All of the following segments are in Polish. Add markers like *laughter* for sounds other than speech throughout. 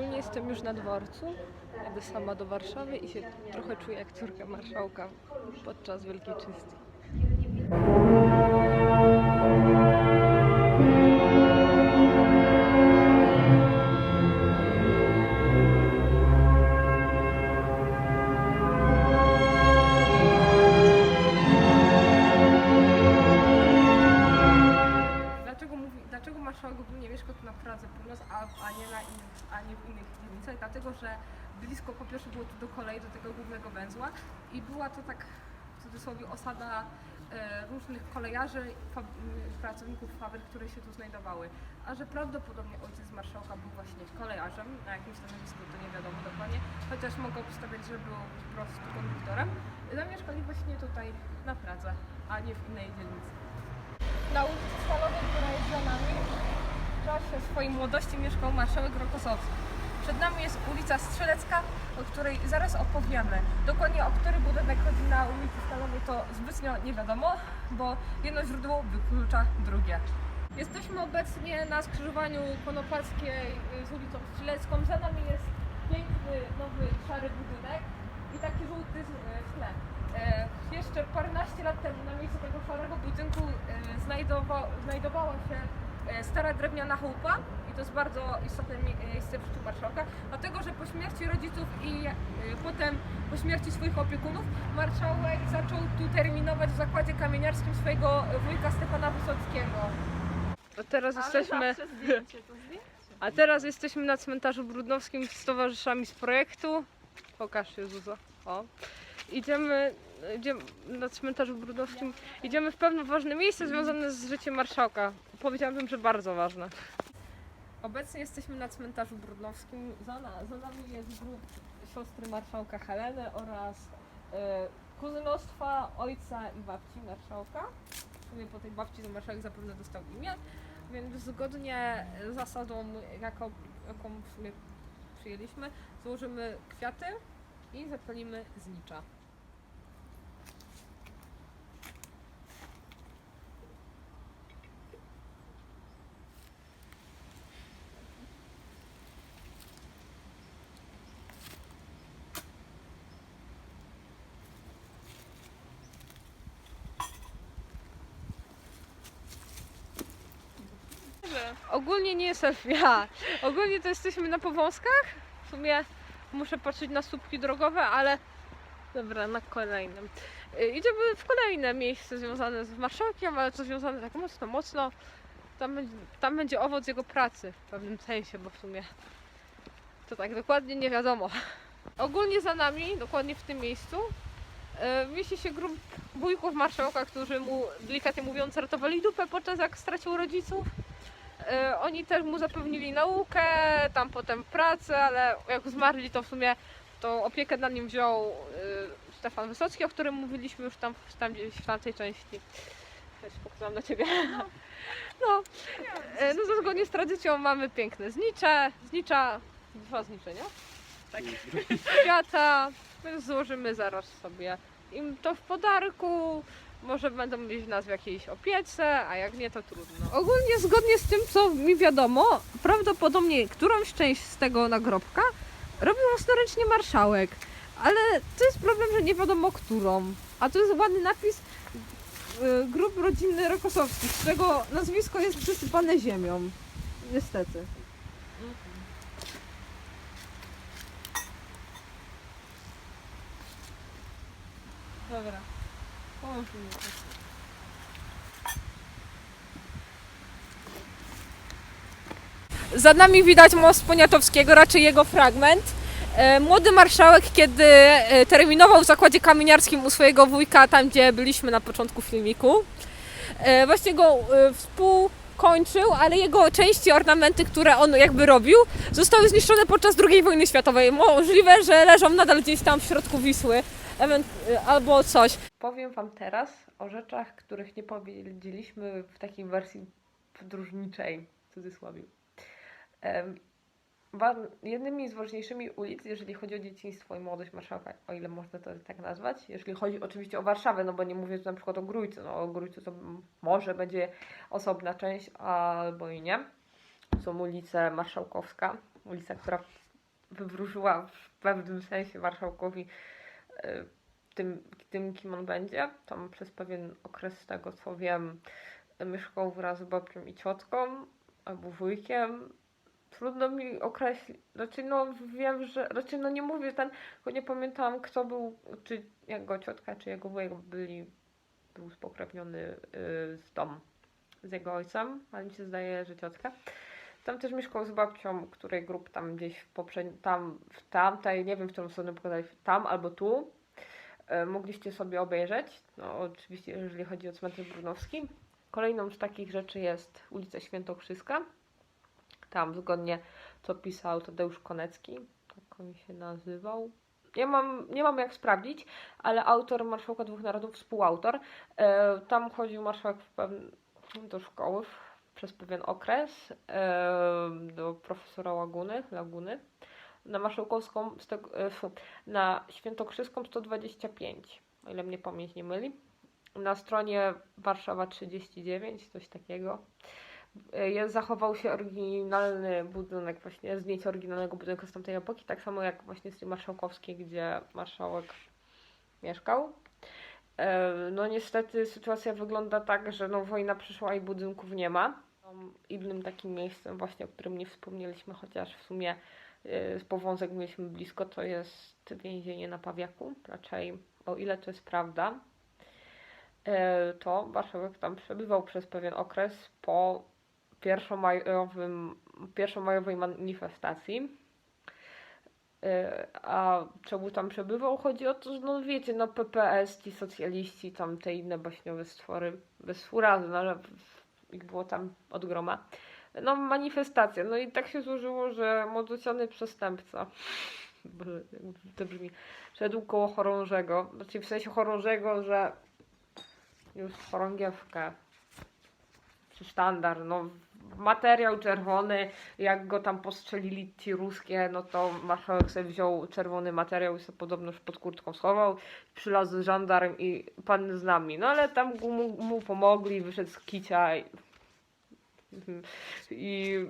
Ogólnie jestem już na dworcu. Jadę sama do Warszawy i się trochę czuję jak córka marszałka podczas Wielkiej Czystki. Różnych kolejarzy, m, pracowników fabryk, które się tu znajdowały. A że prawdopodobnie ojciec marszałka był właśnie kolejarzem, na jakimś stanowisku to nie wiadomo dokładnie, chociaż mogę obstawiać, że był po prostu konduktorem, zamieszkali właśnie tutaj na Pradze, a nie w innej dzielnicy. Na ulicy Stalowej, która jest za nami, w czasie swojej młodości mieszkał marszałek Rokosowski. Przed nami jest ulica Strzelecka, o której zaraz opowiemy. Dokładnie o który budynek chodzi na ulicy Stalowej to zbytnio nie wiadomo, bo jedno źródło wyklucza drugie. Jesteśmy obecnie na skrzyżowaniu Konopackiej y, z ulicą Strzelecką. Za nami jest piękny, nowy, szary budynek i taki żółty w tle. E, jeszcze paręnaście lat temu na miejscu tego szarego budynku znajdowa, znajdowała się stara drewniana chałupa i to jest bardzo istotne mi- miejsce w życiu marszałka, dlatego że po śmierci rodziców i e, potem po śmierci swoich opiekunów marszałek zaczął tu terminować w zakładzie kamieniarskim swojego wujka Stefana Wysockiego. A teraz jesteśmy... A teraz jesteśmy na cmentarzu brudnowskim z towarzyszami z projektu. Pokaż się Zuzo. O. Idziemy, idziemy na cmentarzu brudnowskim. Idziemy w pewne ważne miejsce związane z życiem marszałka. Powiedziałabym, że bardzo ważne. Obecnie jesteśmy na cmentarzu brudnowskim. Za, na, za nami jest grób siostry marszałka Heleny oraz e, kuzynostwa ojca i babci marszałka. W sumie po tej babci ten marszałek zapewne dostał imię. Więc zgodnie z zasadą, jaką, jaką w sumie przyjęliśmy, złożymy kwiaty i zapalimy znicza. Ogólnie nie selfie. *laughs* Ogólnie to jesteśmy na powązkach. W sumie muszę patrzeć na słupki drogowe, ale dobra, na kolejnym. Y, Idziemy w kolejne miejsce związane z marszałkiem, ale to związane tak mocno, mocno. Tam, będzie- tam będzie owoc jego pracy w pewnym sensie, bo w sumie to tak dokładnie nie wiadomo. Ogólnie za nami, dokładnie w tym miejscu, y, mieści się grup wujków marszałka, którzy mu, delikatnie mówiąc, ratowali dupę podczas jak stracił rodziców. E, Oni też mu zapewnili naukę, tam potem pracę, ale jak zmarli, to w sumie tą opiekę nad nim wziął e, Stefan Wysocki, o którym mówiliśmy już tam, tam gdzieś w tamtej części. Też pokazałam na ciebie. No, *laughs* no to zgodnie z tradycją mamy piękne znicze, znicza, dwa znicze, nie? Tak. *laughs* Kwiata, więc złożymy zaraz sobie im to w podarku. Może będą mieć nas w jakiejś opiece, a jak nie, to trudno. Ogólnie zgodnie z tym, co mi wiadomo, prawdopodobnie którąś część z tego nagrobka robił własnoręcznie marszałek. Ale to jest problem, że nie wiadomo którą. A to jest ładny napis y, grup rodzinny Rokosowskich, z czego nazwisko jest przysypane ziemią. Niestety. Dobra. Za nami widać most Poniatowskiego, raczej jego fragment. E, Młody marszałek, kiedy e, terminował w zakładzie kamieniarskim u swojego wujka, tam gdzie byliśmy na początku filmiku, e, właśnie go współkończył, ale jego części, ornamenty, które on jakby robił, zostały zniszczone podczas II wojny światowej. Możliwe, że leżą nadal gdzieś tam w środku Wisły albo coś. Powiem Wam teraz o rzeczach, których nie powiedzieliśmy w takiej wersji podróżniczej, w cudzysłowie. Jednymi z ważniejszymi ulic, jeżeli chodzi o dzieciństwo i młodość marszałka, o ile można to tak nazwać, jeżeli chodzi oczywiście o Warszawę, no bo nie mówię tu na przykład o Grójcu, no o Grójcu to może będzie osobna część, albo i nie. Są ulice Marszałkowska, ulica, która wywróżyła w pewnym sensie marszałkowi tym, tym, kim on będzie. Tam przez pewien okres, tego co wiem, mieszkał wraz z babcią i ciotką, albo wujkiem. Trudno mi określić, raczej no wiem, że, raczej no nie mówię ten, bo nie pamiętałam kto był, czy jego ciotka, czy jego wujek byli, był spokrewniony y, z tą, z jego ojcem, ale mi się zdaje, że ciotka. Tam też mieszkał z babcią, której grup tam gdzieś w poprzednim, tam, w tamtej, nie wiem w którą stronę pokazali, tam albo tu. E, mogliście sobie obejrzeć. No oczywiście, jeżeli chodzi o cmentarz Brunowski. Kolejną z takich rzeczy jest ulica Świętokrzyska. Tam zgodnie co pisał Tadeusz Konecki, tak on się nazywał. Ja mam, nie mam jak sprawdzić, ale autor Marszałka Dwóch Narodów, współautor. E, tam chodził marszałek w do szkoły przez pewien okres do profesora Łaguny, Laguny. Na Marszałkowską, e, na Świętokrzyską 125, o ile mnie pamięć nie myli. Na stronie Warszawa 39, coś takiego. E, Jest, zachował się oryginalny budynek, właśnie zdjęcie oryginalnego budynku z tamtej epoki, tak samo jak właśnie z tej marszałkowskiej, gdzie marszałek mieszkał. E, No niestety sytuacja wygląda tak, że no wojna przyszła i budynków nie ma. Innym takim miejscem właśnie, o którym nie wspomnieliśmy, chociaż w sumie y, powązek mieliśmy blisko, to jest więzienie na Pawiaku. Raczej, o ile to jest prawda, y, to marszałek tam przebywał przez pewien okres po pierwszomajowym, pierwszomajowej manifestacji. Y, A czemu tam przebywał? Chodzi o to, że no wiecie, no PPS, ci socjaliści, tam te inne baśniowe stwory, bez urazy, no ale ich było tam od groma. No manifestacja, no i tak się złożyło, że młodociany przestępca, *laughs* to brzmi, szedł koło chorążego, znaczy w sensie chorążego, że już chorągiewkę, czy sztandar, no materiał czerwony, jak go tam postrzelili ci ruskie, no to marszałek sobie wziął czerwony materiał i sobie podobno już pod kurtką schował, przylazł żandarm i pan z nami, no ale tam mu, mu pomogli, wyszedł z kicia i, i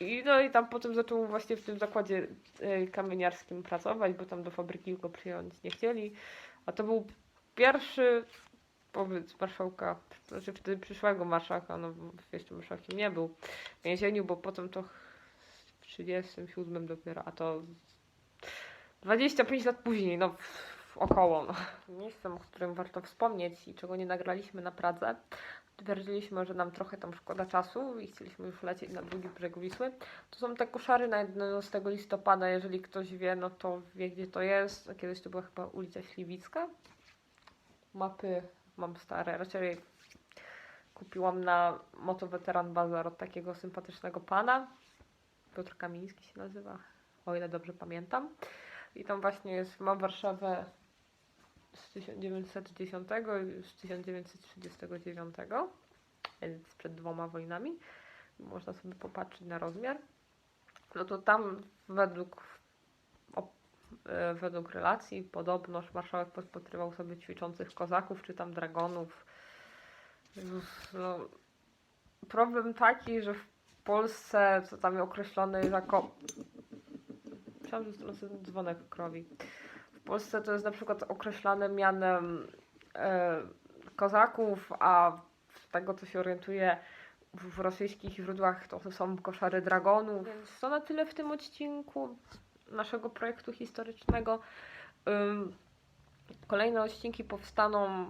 i no i tam potem zaczął właśnie w tym zakładzie e, kamieniarskim pracować, bo tam do fabryki go przyjąć nie chcieli. A to był pierwszy pobyt marszałka, znaczy wtedy przyszłego marszałka, no bo jeszcze marszałkiem nie był w więzieniu, bo potem to w 37 dopiero, a to 25 lat później, no około. No. Miejscem, o którym warto wspomnieć i czego nie nagraliśmy na Pradze, twierdziliśmy, że nam trochę tam szkoda czasu i chcieliśmy już lecieć na drugi brzeg Wisły. To są te koszary na 11 listopada, jeżeli ktoś wie, no to wie gdzie to jest. Kiedyś to była chyba ulica Śliwicka. Mapy mam stare, raczej kupiłam na Moto Weteran Bazar od takiego sympatycznego pana. Piotr Kamiński się nazywa, o ile dobrze pamiętam. I tam właśnie jest, mam Warszawę z 1910 i z 1939, więc przed dwoma wojnami. Można sobie popatrzeć na rozmiar. No to tam według, według relacji podobnoż marszałek podpatrywał sobie ćwiczących kozaków czy tam dragonów. No, problem taki, że w Polsce, co tam określone jako... Myślałam, że dzwonek krowi. W Polsce to jest na przykład określane mianem e, kozaków, a z tego co się orientuje w rosyjskich źródłach to są koszary dragonów. Więc to na tyle w tym odcinku naszego projektu historycznego. Kolejne odcinki powstaną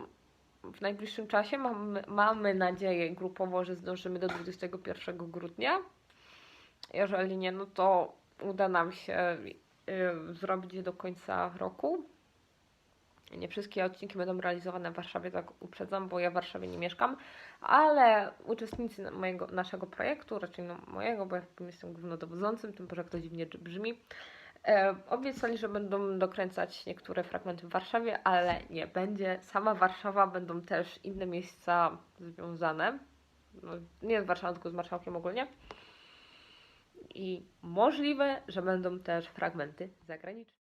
w najbliższym czasie. Mamy, mamy nadzieję grupowo, że zdążymy do 21 grudnia. Jeżeli nie, no to uda nam się y, zrobić do końca roku. Nie wszystkie odcinki będą realizowane w Warszawie, tak uprzedzam, bo ja w Warszawie nie mieszkam, ale uczestnicy mojego, naszego projektu, raczej no mojego, bo ja jestem głównodowodzącym, tym że to dziwnie brzmi, obiecali, że będą dokręcać niektóre fragmenty w Warszawie, ale nie będzie. Sama Warszawa, będą też inne miejsca związane. No, nie z Warszawą, tylko z marszałkiem ogólnie. I możliwe, że będą też fragmenty zagraniczne.